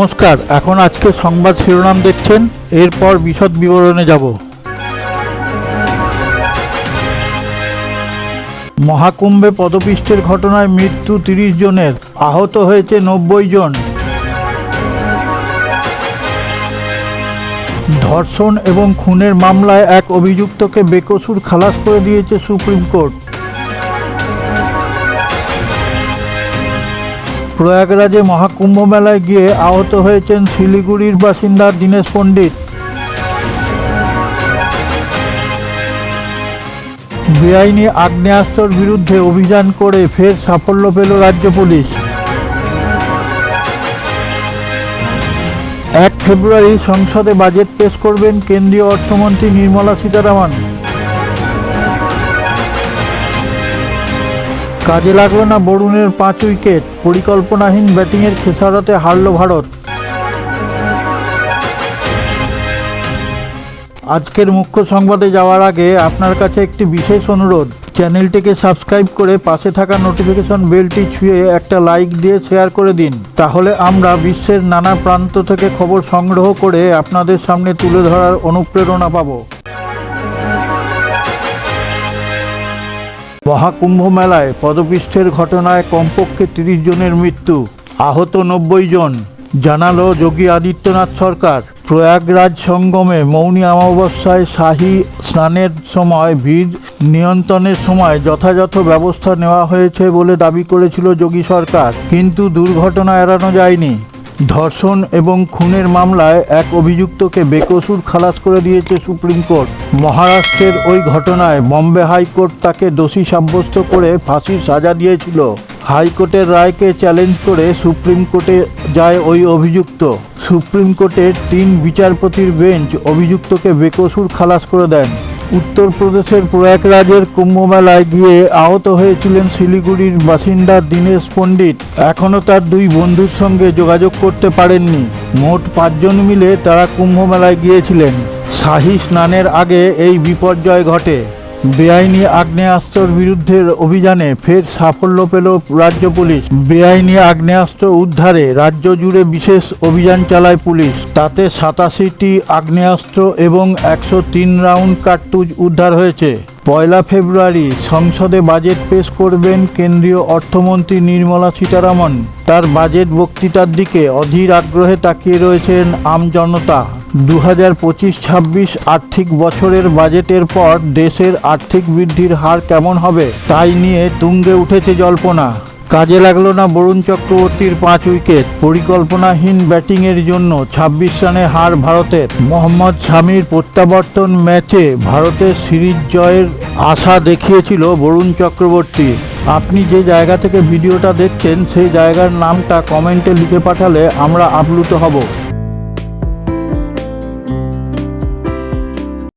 নমস্কার, এখন আজকে সংবাদ শিরোনাম দেখছেন, এরপর বিশদ বিবরণে যাব। মহাকুম্ভে পদপিষ্টের ঘটনায় মৃত্যু তিরিশ জনের, আহত হয়েছে নব্বই জন। ধর্ষণ এবং খুনের মামলায় এক অভিযুক্তকে বেকসুর খালাস করে দিয়েছে সুপ্রিম কোর্ট। প্রয়াগরাজে মহাকুম্ভ মেলায় গিয়ে আহত হয়েছেন শিলিগুড়ির বাসিন্দা দীনেশ পণ্ডিত। বেআইনি আগ্নেয়াস্ত্রর বিরুদ্ধে অভিযান করে ফের সাফল্য পেল রাজ্য পুলিশ। এক ফেব্রুয়ারি সংসদে বাজেট পেশ করবেন কেন্দ্রীয় অর্থমন্ত্রী নির্মলা সীতারামন। কাজে লাগল না বরুণের পাঁচ উইকেট। পরিকল্পনাহীন ব্যাটিংয়ের খেসারতে হারল ভারত। আজকের মুখ্য সংবাদে যাওয়ার আগে আপনার কাছে একটি বিশেষ অনুরোধ। চ্যানেলটিকে সাবস্ক্রাইব করে পাশে থাকা নোটিফিকেশন বেলটি ছুঁয়ে একটা লাইক দিয়ে শেয়ার করে দিন। তাহলে আমরা বিশ্বের নানা প্রান্ত থেকে খবর সংগ্রহ করে আপনাদের সামনে তুলে ধরার অনুপ্রেরণা পাবো। মহাকুম্ভ মেলায় পদপিষ্টের ঘটনায় কমপক্ষে তিরিশ জনের মৃত্যু, আহত নব্বই জন, জানালো যোগী আদিত্যনাথ সরকার। প্রয়াগরাজ সঙ্গমে মৌনী অমাবস্যায় শাহী স্নানের সময় ভিড় নিয়ন্ত্রণের সময় যথাযথ ব্যবস্থা নেওয়া হয়েছে বলে দাবি করেছিল যোগী সরকার, কিন্তু দুর্ঘটনা এড়ানো যায়নি। ধর্ষণ এবং খুনের মামলায় এক অভিযুক্তকে বেকসুর খালাস করে দিয়েছে সুপ্রিম কোর্ট। মহারাষ্ট্রের ওই ঘটনায় বম্বে হাইকোর্ট তাকে দোষী সাব্যস্ত করে ফাঁসির সাজা দিয়েছিল। হাইকোর্টের রায়কে চ্যালেঞ্জ করে সুপ্রিম কোর্টে যায় ওই অভিযুক্ত। সুপ্রিম কোর্টের তিন বিচারপতির বেঞ্চ অভিযুক্তকে বেকসুর খালাস করে দেন। উত্তরপ্রদেশের প্রয়াগরাজের কুম্ভমেলায় গিয়ে আহত হয়েছিলেন শিলিগুড়ির বাসিন্দা দীনেশ পণ্ডিত। এখনও তার দুই বন্ধুর সঙ্গে যোগাযোগ করতে পারেননি। মোট পাঁচজন মিলে তারা কুম্ভমেলায় গিয়েছিলেন। শাহী স্নানের আগে এই বিপর্যয় ঘটে। বেআইনি আগ্নেয়াস্ত্রর বিরুদ্ধে অভিযানে ফের সাফল্য পেল রাজ্য পুলিশ। বেআইনি আগ্নেয়াস্ত্র উদ্ধারে রাজ্য জুড়ে বিশেষ অভিযান চালায় পুলিশ। তাতে সাতাশিটি আগ্নেয়াস্ত্র এবং একশো তিন রাউন্ড কার্তুজ উদ্ধার হয়েছে। পয়লা ফেব্রুয়ারি সংসদে বাজেট পেশ করবেন কেন্দ্রীয় অর্থমন্ত্রী নির্মলা সীতারামন। তার বাজেট বক্তৃতার দিকে অধীর আগ্রহে তাকিয়ে রয়েছেন আমজনতা দু হাজার পঁচিশ ছাব্বিশ আর্থিক বছরের বাজেটের পর দেশের আর্থিক বৃদ্ধির হার কেমন হবে তাই নিয়ে তুঙ্গে উঠেছে জল্পনা। কাজে লাগল না বরুণ চক্রবর্তীর পাঁচ উইকেট। পরিকল্পনাহীন ব্যাটিংয়ের জন্য ছাব্বিশ রানে হার ভারতের। মোহাম্মদ শামির প্রত্যাবর্তন ম্যাচে ভারতের সিরিজ জয়ের আশা দেখিয়েছিল বরুণ চক্রবর্তী। আপনি যে জায়গা থেকে ভিডিওটা দেখছেন, সেই জায়গার নামটা কমেন্টে লিখে পাঠালে আমরা আপ্লুত হব।